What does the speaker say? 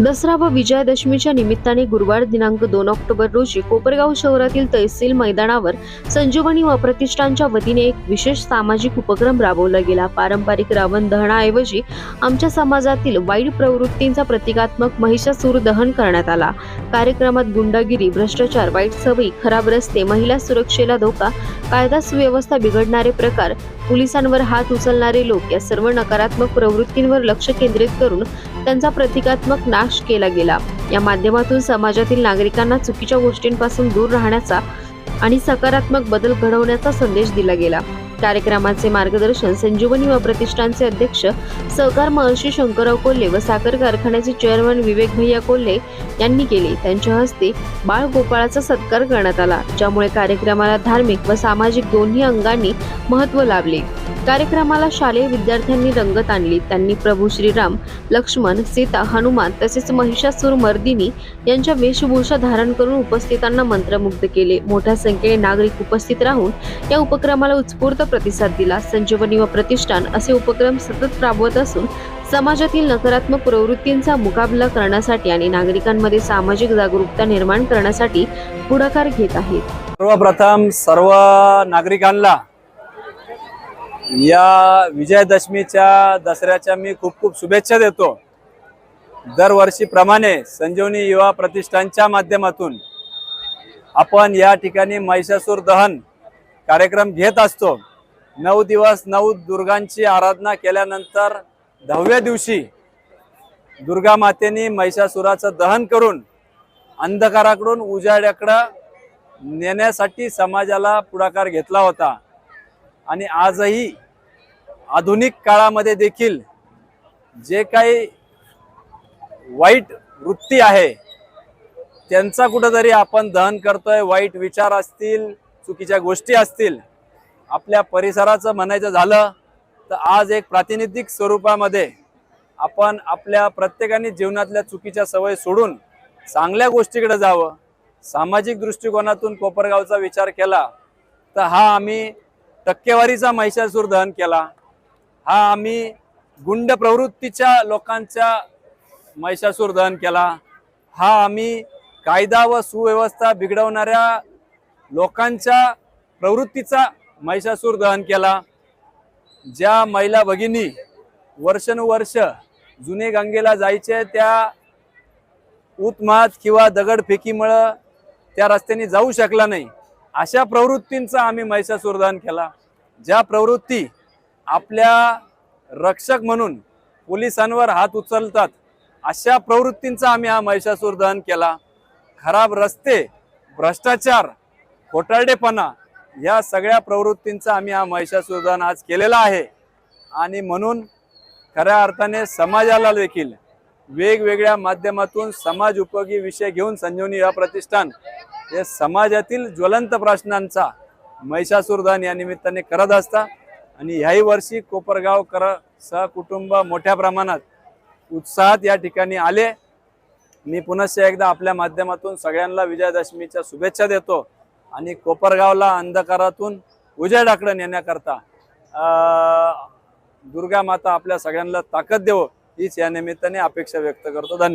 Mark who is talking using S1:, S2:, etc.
S1: दसरा व विजयादशमीच्या निमित्ताने गुरुवार दिनांक दोन ऑक्टोबर रोजी कोपरगाव शहरातील तहसील मैदानावर संजीवनी व प्रतिष्ठानच्या वतीने एक विशेष सामाजिक उपक्रम राबवला गेला. पारंपरिक रावण दहनाऐवजी आमच्या समाजातील वाईट प्रवृत्तींचा प्रतिकात्मक महिषासूर दहन करण्यात आला. कार्यक्रमात गुंडागिरी भ्रष्टाचार वाईट सवयी खराब रस्ते महिला सुरक्षेला धोका कायदा सुव्यवस्था बिघडणारे प्रकार पोलिसांवर हात उचलणारे लोक या सर्व नकारात्मक प्रवृत्तींवर लक्ष केंद्रित करून त्यांचा प्रतिकात्मक नाश केला गेला. या माध्यमातून समाजातील नागरिकांना चुकीच्या गोष्टींपासून दूर राहण्याचा आणि सकारात्मक बदल घडवण्याचा संदेश दिला गेला. कार्यक्रमाचे मार्गदर्शन संजीवनी व प्रतिष्ठानचे अध्यक्ष सहकार महर्षी शंकरराव कोल्हे व साखर कारखान्याचे चेअरमन विवेक भैया कोल्हे यांनी केले. त्यांच्या हस्ते बाळ गोपाळाचा सत्कार करण्यात आला ज्यामुळे कार्यक्रमाला धार्मिक व सामाजिक दोन्ही अंगांनी महत्त्व लाभले. कार्यक्रमाला शालेय विद्यार्थ्यांनी रंगत आणली. त्यांनी प्रभू श्रीराम लक्ष्मण सीता हनुमान तसेच महिषासूर मर्दिनी यांच्या वेशभूषा धारण करून उपस्थितांना मंत्रमुग्ध केले. मोठ्या संख्येने नागरिक उपस्थित राहून या उपक्रमाला उत्स्फूर्त प्रतिसाद दिला. संजीवनी व प्रतिष्ठान असे उपक्रम सतत राबवत असून समाजातील नकारात्मक प्रवृत्तींचा मुकाबला करण्यासाठी आणि नागरिकांमध्ये सामाजिक जागरूकता निर्माण करण्यासाठी पुढाकार घेत आहेत.
S2: सर्वप्रथम सर्व नागरिकांना या विजयादशमीच्या दसऱ्याच्या मी खूप खूप शुभेच्छा देतो. दरवर्षीप्रमाणे संजीवनी युवा प्रतिष्ठानच्या माध्यमातून आपण या ठिकाणी महिषासूर दहन कार्यक्रम घेत असतो. नऊ दिवस नऊ दुर्गांची आराधना केल्यानंतर दहाव्या दिवशी दुर्गा मातेने महिषासुराचं दहन करून अंधकाराकडून उजाड्याकडं नेण्यासाठी समाजाला पुढाकार घेतला होता. आणि आजही आधुनिक काळामध्ये देखील जे काही वाईट वृत्ती आहे त्यांचा कुठंतरी आपण दहन करतोय वाईट विचार असतील चुकीच्या गोष्टी असतील आपल्या परिसराचं म्हणायचं झालं तर आज एक प्रातिनिधिक स्वरूपामध्ये आपण आपल्या प्रत्येकाने जीवनातल्या चुकीच्या सवय सोडून चांगल्या गोष्टीकडे जावं सामाजिक दृष्टिकोनातून कोपरगावचा विचार केला तर हा आम्ही टक्केवारीचा महिषासूर दहन केला. हा आम्ही गुंड प्रवृत्तीच्या लोकांचा महिषासूर दहन केला. हा आम्ही कायदा व सुव्यवस्था बिघडवणाऱ्या लोकांच्या प्रवृत्तीचा महिषासूर दहन केला. ज्या महिला भगिनी वर्षानुवर्ष जुने गंगेला जायचे त्या उतमात किंवा दगडफेकीमुळं त्या रस्त्याने जाऊ शकला नाही. अशा प्रवृत्तींचा आम्ही महिषासुरदान केला. ज्या प्रवृत्ती आपल्या रक्षक म्हणून पोलिसांवर हात उचलतात अशा प्रवृत्तींचा आम्ही हा महिषासूर दहन केला. खराब रस्ते भ्रष्टाचार खोटारडेपणा या सगळ्या प्रवृत्तींचा आम्ही हा महिषासूर दहन आज केलेला आहे. आणि म्हणून खऱ्या अर्थाने समाजाला देखील वेगवेगळ्या माध्यमातून समाज उपयोगी विषय घेऊन संजीवनी या प्रतिष्ठान हे समाजातील ज्वलंत प्रश्नांचा महिषासुरदान या निमित्ताने करत असता आणि ह्याही वर्षी कोपरगाव कर सहकुटुंब मोठ्या प्रमाणात उत्साहात या ठिकाणी आले. मी पुनश्च एकदा आपल्या माध्यमातून सगळ्यांना विजयादशमीच्या शुभेच्छा देतो आणि कोपरगावला अंधकारातून उजेडाकडे नेण्याकरता दुर्गा माता आपल्या सगळ्यांना ताकद देवो. हीच या निमित्ताने अपेक्षा व्यक्त करतो. धन्यवाद.